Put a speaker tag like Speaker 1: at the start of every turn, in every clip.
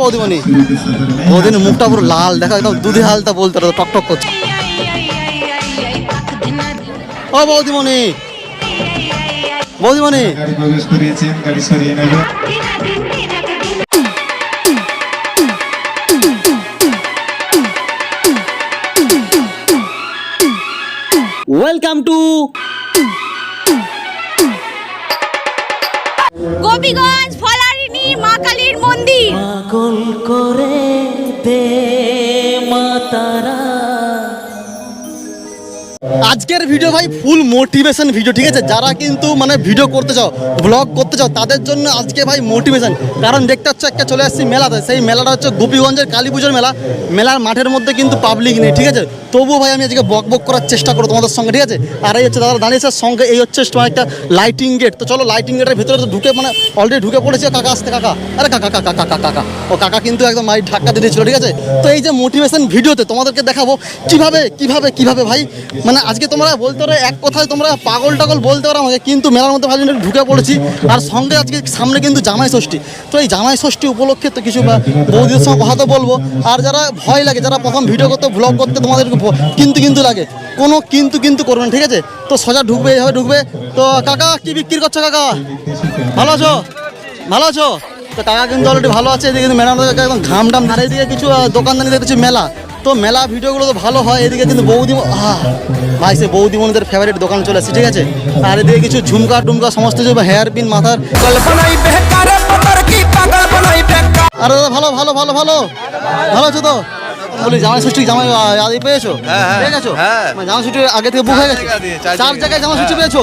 Speaker 1: বৌদিমণি। মুখটা পুরো লাল দেখা একদম দুধে হালতা বলতে পারো টক টক করছে। ও বৌদিমণি। বৌদিমণি। ওয়েলকাম টু
Speaker 2: গোপীগঞ্জ ফলারিনী মা কালীর মন্দির।
Speaker 3: পাগল করে দে মাতারা
Speaker 1: আজকের ভিডিও ভাই ফুল মোটিভেশন ভিডিও ঠিক আছে? যারা কিন্তু মানে ভিডিও করতে চাও ব্লগ করতে চাও, তাদের জন্য আজকে ভাই মোটিভেশন কারণ দেখতে হচ্ছে একটা চলে আসছি মেলাতে। সেই মেলাটা হচ্ছে গোপীগঞ্জের কালী পুজোর মেলা। মেলার মাঠের মধ্যে কিন্তু পাবলিক নেই, ঠিক আছে? তবুও ভাই আমি আজকে বক বক করার চেষ্টা করব তোমাদের সঙ্গে, ঠিক আছে? আর এই হচ্ছে দাদা দাঁড়িয়েছে সঙ্গে, এই হচ্ছে তোমার একটা লাইটিং গেট তো চলো লাইটিং গেটের ভিতরে তো ঢুকে মানে অলরেডি ঢুকে পড়েছে। কাকা আসতে কাকা। আরে কাকা কাকা কাকা কাকা। ও কাকা কিন্তু একদম মাই ধাক্কা দিয়ে দিয়েছিল, ঠিক আছে? তো এই যে মোটিভেশন ভিডিওতে তোমাদেরকে দেখাবো, কীভাবে কীভাবে কীভাবে ভাই মানে আজকে তোমরা বলতে পারো এক কথায় তোমরা পাগল টাগল বলতে পারো আমাকে কিন্তু মেলার মধ্যে ভালো ঢুকে পড়েছি। আর সঙ্গে আজকে সামনে কিন্তু জামাই ষষ্ঠী। তো এই জামাই ষষ্ঠী উপলক্ষে তো কিছু বা- বৌদিদের সঙ্গে কথা তো বলব। আর যারা ভয় লাগে যারা প্রথম ভিডিও করতে ব্লগ করতে তোমাদের কিন্তু কিন্তু লাগে। কোনো কিন্তু কিন্তু করবে ঠিক আছে? তো সোজা ঢুকবে এইভাবে ঢুকবে। তো কাকা কি বিক্রি করছ কাকা? ভালো আছো? ভালো আছো? তো কাকা কিন্তু অলরেডি ভালো আছে এদিকে কিন্তু ম্যাডাম একদম ঘাম টাম আর এদিকে কিছু আহ, দোকানদানি দেখতেছি মেলা। তো মেলা ভিডিওগুলো তো ভালো হয়, এদিকে কিন্তু বৌদি ভাই সে বৌদি মনিদের ফেভারিট দোকান চলে আসছে ঠিক আছে? আর এদিকে কিছু ঝুমকা টুমকা, সমস্ত কিছু হেয়ার পিন মাথার। আরে দাদা, ভালো ভালো ভালো ভালো ভালো আছো তো? বলি জামাই ষষ্ঠী জামাই আহ, আগে পেয়েছ? পেয়ে গেছো? মানে জামাই ষষ্ঠী আগে থেকে বুক হয়ে গেছে। চার জায়গায় জামাই ষষ্ঠী পেয়েছ?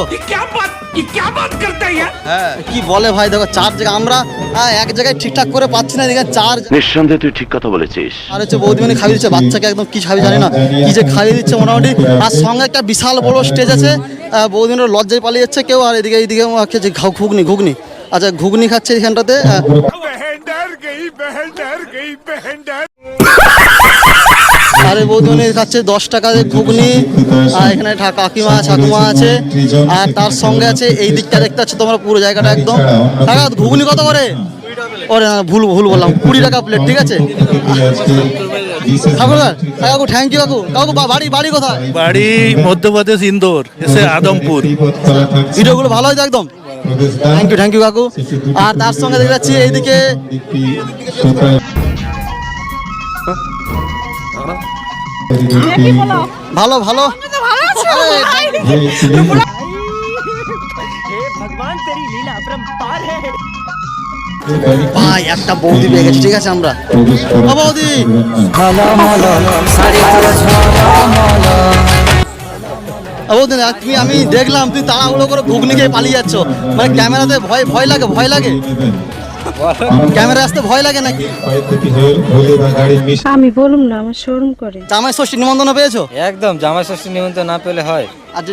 Speaker 1: কি বলে ভাই দেখো চার জায়গায় আমরা এক জায়গায় ঠিকঠাক করে পাচ্ছি না এদিকে চার
Speaker 4: নিঃসন্দেহে তুই ঠিক কথা বলেছিস।
Speaker 1: আর হচ্ছে বৌদিমণি খাইয়ে দিচ্ছে বাচ্চাকে একদম কি খাবি জানি না কি যে খাইয়ে দিচ্ছে মোটামুটি। আর সঙ্গে একটা বিশাল বড় স্টেজ আছে বৌদিনের লজ্জায় পালিয়ে যাচ্ছে কেউ আর এদিকে এইদিকে খেয়েছে ঘুগনি ঘুগনি। আচ্ছা ঘুগনি খাচ্ছে এখানটাতে আরে বৌদিমণি খাচ্ছে দশ টাকা দিয়ে ঘুগনি আর এখানে ঠা- কাকিমা ঠাকুমা আছে আর তার সঙ্গে আছে এই দিকটা দেখতে পাচ্ছ তোমরা পুরো জায়গাটা একদম। কাকা ঘুগনি কত করে? ওরে না, ভুল ভুল বললাম কুড়ি টাকা প্লেট ঠিক আছে? ঠাকুরদার কাকু থ্যাংক ইউ কাকু। কাকু বা- বাড়ি বাড়ি কোথায়?
Speaker 5: বাড়ি মধ্যপ্রদেশ ইন্দোর এসে আদমপুর।
Speaker 1: ভিডিওগুলো ভালো হয় একদম। থ্যাংক ইউ থ্যাংক ইউ কাকু। আর তার সঙ্গে দেখতে এইদিকে ভালো ভালো।
Speaker 2: ভাই?
Speaker 1: একটা বৌদি পেয়ে গেছি ঠিক আছে আমরা? বৌদি। বৌদি আর তুমি আমি দেখলাম তুই তাড়াহুড়ো করে ঘুগনি খেয়ে পালিয়ে যাচ্ছ। মানে ক্যামেরাতে ভয় ভয় লাগে ভয় লাগে। ক্যামেরা আসতে ভয় লাগে নাকি?
Speaker 6: আমি বলুম না আমার শোরুম করে।
Speaker 1: জামাই ষষ্ঠী নিমন্ত্রণ পেয়েছ?
Speaker 7: একদম জামাই ষষ্ঠী নিমন্ত্রণ না পেলে হয়।
Speaker 1: আজ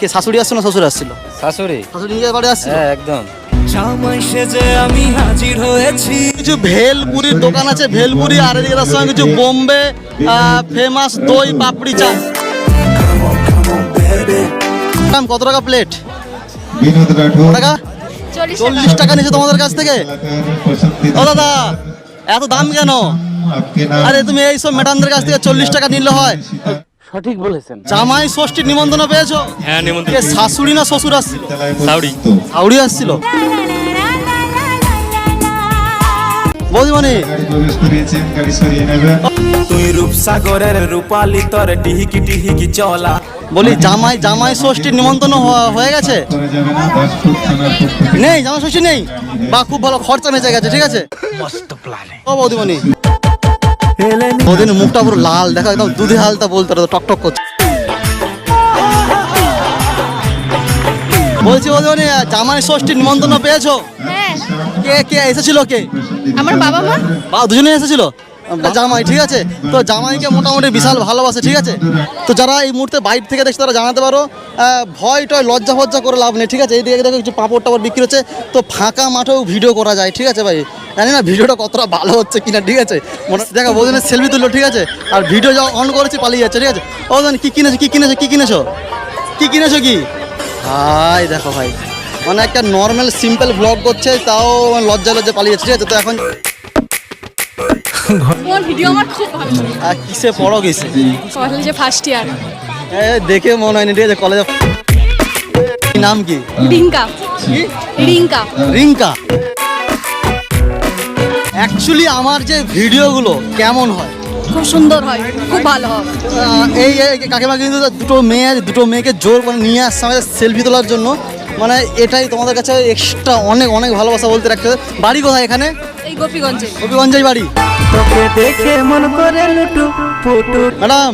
Speaker 1: কে শাশুড়ি আসছো না শ্বশুর আসছিল?
Speaker 7: শাশুড়ি?
Speaker 1: শাশুড়ি নিজের বাড়ি আসছিল?
Speaker 7: হ্যাঁ একদম।
Speaker 3: জামাই সেজে আমি হাজির হয়েছি।
Speaker 1: কিছু ভেলপুরির দোকান আছে ভেলপুরি আর এদিকে তার সঙ্গে কিছু বোম্বে ফেমাস দই পাপড়ি চা। কত টাকা প্লেট টাকা?
Speaker 2: চল্লিশ
Speaker 1: টাকা। নিচ্ছে তোমাদের কাছ থেকে? ও দাদা এত দাম কেন? আরে তুমি এইসব ম্যাডামদের কাছ থেকে চল্লিশ টাকা নিলে হয়।
Speaker 3: সঠিক বলেছেন।
Speaker 1: জামাই ষষ্ঠীর নিমন্ত্রণ পেয়েছ?
Speaker 5: হ্যাঁ নিমন্ত্রণ
Speaker 1: শাশুড়ি না শ্বশুর আসছিল?
Speaker 5: শাউড়ি।
Speaker 1: শাশুড়ি আসছিল? বৌদিমণি।
Speaker 3: তুই রূপসাগরের রূপালি তোর টিহিকি টিহিকি চলা।
Speaker 1: বলি জামাই জামাই ষষ্ঠীর নিমন্ত্রণ হয়ে গেছে? নেই জামা ষষ্ঠী নেই। বা খুব ভালো খরচা বেঁচে গেছে ঠিক আছে? ও বৌদিমণি। বৌদিনের মুখটা পুরো লাল দেখা একদম দুধে হালতা বলতে টক টক করছে। বলছি বৌদিমণি জামাই ষষ্ঠীর নিমন্ত্রণ পেয়েছ?
Speaker 2: হ্যাঁ।
Speaker 1: কে কে এসেছিল কে?
Speaker 2: আমার বাবা মা?
Speaker 1: বা দুজনেই এসেছিল? জামাই ঠিক আছে? তো জামাইকে মোটামুটি বিশাল ভালোবাসে ঠিক আছে? তো যারা এই মুহূর্তে বাইরে থেকে দেখছে তারা জানাতে পারো ভয় টয় লজ্জা ফজ্জা করে লাভ নেই ঠিক আছে? এই দিকে দেখো কিছু পাঁপড় টাপড় বিক্রি হচ্ছে। তো ফাঁকা মাঠেও ভিডিও করা যায় ঠিক আছে ভাই? জানি না ভিডিওটা কতটা ভালো হচ্ছে কিনা ঠিক আছে? মনে দেখো বৌদিনের সেলফি তুললো ঠিক আছে? আর ভিডিও যা অন করেছি পালিয়ে যাচ্ছে ঠিক আছে? ও জানি কি কিনেছো কি কিনেছো কি কিনেছো? কি কিনেছো কি? হাই দেখো ভাই। মানে একটা নর্মাল সিম্পল ব্লগ করছে তাও লজ্জা লজ্জা পালিয়ে যাচ্ছে তো এখন আর কিসে পড়ো
Speaker 2: কলেজে ফার্স্ট ইয়ার
Speaker 1: দেখে মনে হয়নি ঠিক আছে? কলেজে নাম কি?
Speaker 2: রিঙ্কা।
Speaker 1: কি?
Speaker 2: রিঙ্কা।
Speaker 1: রিঙ্কা। অ্যাকচুয়ালি আমার যে ভিডিওগুলো কেমন হয়?
Speaker 2: খুব সুন্দর হয় খুব ভালো হয়।
Speaker 1: এই এই কাকিমা কিন্তু দুটো মেয়ে দুটো মেয়েকে জোর করে নিয়ে আসছে আমাদের সেলফি তোলার জন্য। মানে এটাই তোমাদের কাছে এক্সট্রা অনেক অনেক ভালোবাসা বলতে রাখতে বাড়ি কোথায় এখানে?
Speaker 2: এই গোপীগঞ্জে।
Speaker 1: গোপীগঞ্জেই বাড়ি। তোকে দেখে মন করে লুটু পুটু। ম্যাডাম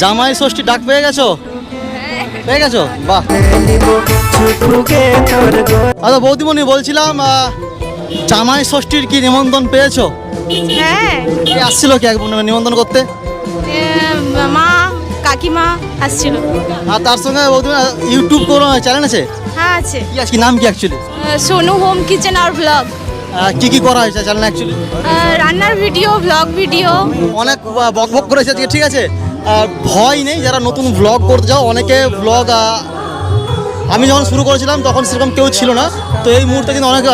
Speaker 1: জামাই ষষ্ঠী ডাক পেয়ে গেছো? পেয়ে গেছো? বাহ। আচ্ছা বৌদিমণি বলছিলাম জামাই ষষ্ঠীর কি নিমন্ত্রণ পেয়েছ?
Speaker 2: হ্যাঁ।
Speaker 1: কে আসছিল কি এক নিমন্ত্রণ করতে?
Speaker 2: মা কাকিমা আসছিল।
Speaker 1: আর তার সঙ্গে ইউটিউব কোনো চ্যানেল আছে?
Speaker 2: হ্যাঁ আছে।
Speaker 1: কি আজকে নাম কি অ্যাকচুয়ালি
Speaker 2: সোনু হোম কিচেন আর ব্লগ
Speaker 1: কি কি করা হয়েছে চ্যানেল অ্যাকচুয়ালি
Speaker 2: রান্নার ভিডিও ব্লগ ভিডিও
Speaker 1: অনেক বক বক করেছে আজকে ঠিক আছে? ভয় নেই যারা নতুন ব্লগ করতে যাও অনেকে ব্লগ আমি যখন শুরু করেছিলাম, তখন সেরকম কেউ ছিল না। তো এই মুহূর্তে কিন্তু অনেক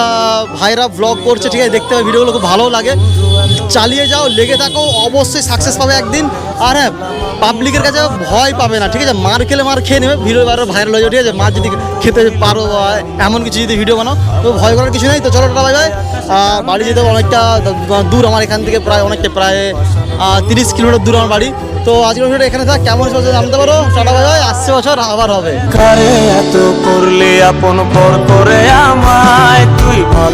Speaker 1: ভাইরা ব্লগ করছে, ঠিক আছে, দেখতে হবে ভিডিওগুলো খুব ভালো লাগে। চালিয়ে যাও, লেগে থাকো, অবশ্যই সাকসেস পাবে একদিন। আর হ্যাঁ পাবলিকের কাছে ভয় পাবে না, ঠিক আছে? মার খেলে মার খেয়ে নেবে, ভিডিও বারো ভাইরাল হয়ে যাবে, ঠিক আছে? মার যদি খেতে পারো এমন কিছু যদি ভিডিও বানাও, তো ভয় করার কিছু নেই। তো চলো, টাটা বাই বাড়ি যেতে অনেকটা দূর আমার এখান থেকে প্রায়, অনেকটা প্রায় তিরিশ কিলোমিটার দূর আমার বাড়ি। তো আজকের ভিডিও এখানে থাক, কেমন জানতে পারো। টাটা বাই আসছে বছর, আবার হবে।
Speaker 3: করলে আপন পর করে আমায় তুই ভালো